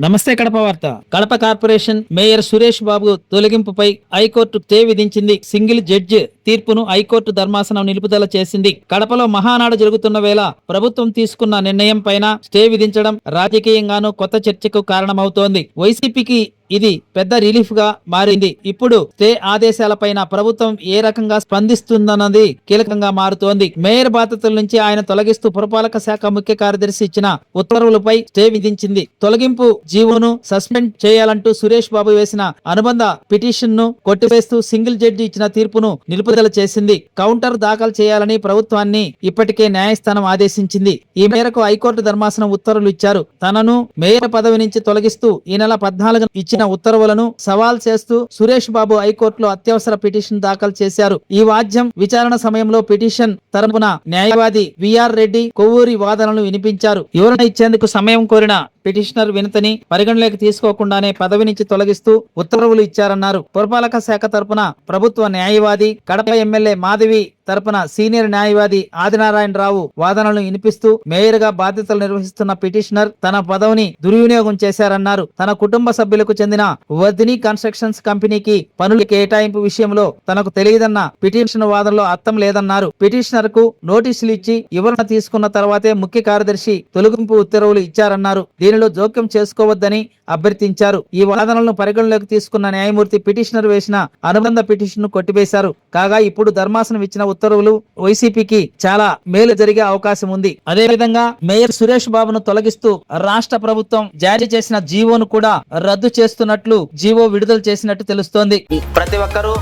నమస్తే కడప వార్త. Kadapa corporation mayor Suresh Babu తొలగింపుపై హైకోర్టు స్టే విధించింది సింగిల్ జడ్జి తీర్పును హైకోర్టు ధర్మాసనం నిలుపుదల చేసింది. కడపలో మహానాడు జరుగుతున్న వేళ ప్రభుత్వం తీసుకున్న నిర్ణయం పైన స్టే విధించడం రాజకీయంగానూ కొత్త చర్చకు కారణమవుతోంది. వైసీపీకి ఇది పెద్ద రిలీఫ్గా మారింది. ఇప్పుడు స్టే ఆదేశాలపైన ప్రభుత్వం ఏ రకంగా స్పందిస్తుందన్నది కీలకంగా మారుతోంది. మేయర్ బాధ్యతల నుంచి ఆయన తొలగిస్తూ పురపాలక శాఖ ముఖ్య కార్యదర్శి ఇచ్చిన ఉత్తర్వులపై స్టే విధించింది. తొలగింపు జీవోను సస్పెండ్ చేయాలంటూ సురేష్ బాబు వేసిన అనుబంధ పిటిషన్ను కొట్టివేస్తూ సింగిల్ జడ్జి ఇచ్చిన తీర్పును విడుదల చేసింది. కౌంటర్ దాఖలు చేయాలని ప్రభుత్వాన్ని ఇప్పటికే న్యాయస్థానం ఆదేశించింది. ఈ మేరకు హైకోర్టు ధర్మాసనం ఉత్తర్వులు ఇచ్చారు. తనను మేయర్ పదవి నుంచి తొలగిస్తూ ఈ నెల పద్నాలుగు ఇచ్చిన ఉత్తర్వులను సవాల్ చేస్తూ సురేష్ బాబు హైకోర్టులో అత్యవసర పిటిషన్ దాఖలు చేశారు. ఈ వాద్యం విచారణ సమయంలో పిటిషన్ తరపున న్యాయవాది విఆర్ రెడ్డి కొవ్వూరి వాదనలు వినిపించారు. వివరణ ఇచ్చేందుకు సమయం కోరిన పిటిషనర్ వినతిని పరిగణలోకి తీసుకోకుండానే పదవి నుంచి తొలగిస్తూ ఉత్తర్వులు ఇచ్చారన్నారు. పురపాలక శాఖ తరపున ప్రభుత్వ న్యాయవాది కడప ఎమ్మెల్యే మాధవి తరపున సీనియర్ న్యాయవాది ఆదినారాయణరావు వాదనలను వినిపిస్తూ మేయర్గా బాధ్యతలు నిర్వహిస్తున్న పిటిషనర్ తన పదవిని దుర్వినియోగం చేశారన్నారు. తన కుటుంబ సభ్యులకు చెందిన వర్ధిని కన్స్ట్రక్షన్స్ కంపెనీకి పనుల కేటాయింపు విషయంలో తనకు తెలియదన్న పిటిషన్ వాదనలో అర్థం లేదన్నారు. పిటిషనర్కు నోటీసులు ఇచ్చి వివరణ తీసుకున్న తర్వాతే ముఖ్య కార్యదర్శి తొలగింపు ఉత్తర్వులు ఇచ్చారన్నారు. దీనిలో జోక్యం చేసుకోవద్దని అభ్యర్థించారు. ఈ వాదనలను పరిగణలోకి తీసుకున్న న్యాయమూర్తి పిటిషనర్ వేసిన అనుబంధ పిటిషన్ కొట్టివేశారు. కాగా ఇప్పుడు ధర్మాసనం ఇచ్చిన ఉత్తర్వులు వైసీపీకి చాలా మేలు జరిగే అవకాశం ఉంది. అదే విధంగా మేయర్ సురేష్ బాబును తొలగిస్తూ రాష్ట్ర ప్రభుత్వం జారీ చేసిన జీవోను కూడా రద్దు చేస్తున్నట్లు జీవో విడుదల చేసినట్టు తెలుస్తోంది. ప్రతి ఒక్కరూ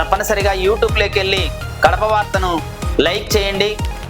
తప్పనిసరిగా యూట్యూబ్లోకి వెళ్ళి కడప వార్తను లైక్ చేయండి.